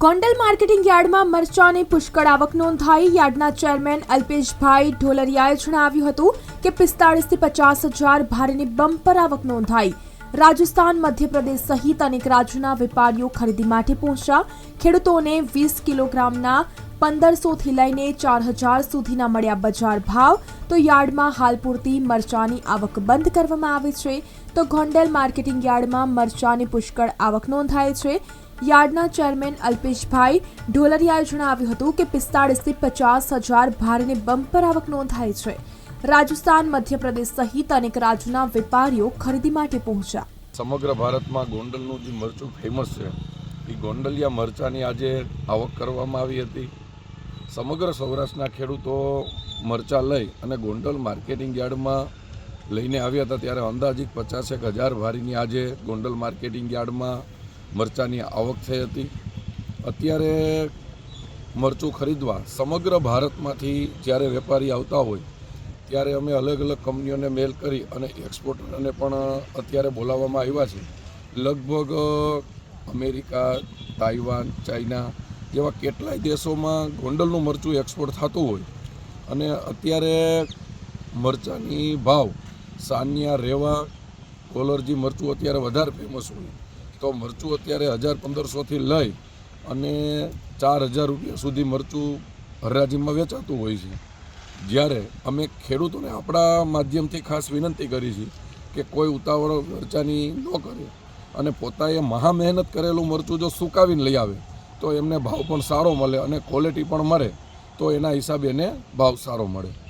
Gondal marketing યાર્ડમાં મરચાની પુષ્કળ આવક નોંધાઈ. યાર્ડના ચેરમેન અલ્પેશભાઈ ઢોલરિયાએ જણાવ્યું હતું કે પિસ્તાળીસથી પચાસ હજાર ભારેની બમ્પર આવક નોંધાઈ. રાજસ્થાન, મધ્યપ્રદેશ સહિત અનેક રાજ્યોના વેપારીઓ ખરીદી માટે પહોંચ્યા. ખેડૂતોને વીસ કિલોગ્રામના પંદરસોથી લઈને ચાર હજાર સુધીના મળ્યા બજાર ભાવ. તો યાર્ડમાં હાલ પૂરતી મરચાની આવક બંધ કરવામાં આવી છે. તો ગોંડલ માર્કેટિંગ યાર્ડમાં મરચાની પુષ્કળ આવક નોંધાય છે. યાર્ડના ચેરમેન અલ્પેશભાઈ ઢોલરિયાએ જણાવ્યું હતું કે પિસ્તાળીસથી પચાસ હજાર ભારેની બમ્પર આવક નોંધાઈ છે. રાજસ્થાન, મધ્યપ્રદેશ સહિત અનેક રાજ્યોના વેપારીઓ ખરીદી માટે પહોંચ્યા. સમગ્ર ભારતમાં ગોંડલનું જે મરચું ફેમસ છે, એ ગોંડલિયા મરચાંની આજે આવક કરવામાં આવી હતી. સમગ્ર સૌરાષ્ટ્રના ખેડૂતો મરચાં લઈ અને ગોંડલ માર્કેટિંગ યાર્ડમાં લઈને આવ્યા હતા, ત્યારે અંદાજિત પચાસેક હજાર ભારીની આજે ગોંડલ માર્કેટિંગ યાર્ડમાં મરચાંની આવક થઈ હતી. અત્યારે મરચું ખરીદવા સમગ્ર ભારતમાંથી જ્યારે વેપારી આવતા હોય, ત્યારે અમે અલગ અલગ કંપનીઓને મેલ કરી અને એક્સપોર્ટરને પણ અત્યારે બોલાવવામાં આવ્યા છે. લગભગ અમેરિકા, તાઇવાન, ચાઇના જેવા કેટલાય દેશોમાં ગોંડલનું મરચું એક્સપોર્ટ થતું હોય અને અત્યારે મરચાંની ભાવ સાનિયા રેવા કોલરજી મરચું અત્યારે વધારે ફેમસ હોય. તો મરચું અત્યારે હજાર પંદરસોથી લઈ અને ચાર હજાર રૂપિયા સુધી મરચું હરરાજીમાં વેચાતું હોય છે. જ્યારે અમે ખેડૂતોને આપણા માધ્યમથી ખાસ વિનંતી કરી છે કે કોઈ ઉતાવળ મરચાની ન કરે અને પોતાએ મહા મહેનત કરેલું મરચું જો સુકાવીને લઈ આવે તો એમને ભાવ પણ સારો મળે અને ક્વોલિટી પણ મળે તો એના હિસાબે એને ભાવ સારો મળે.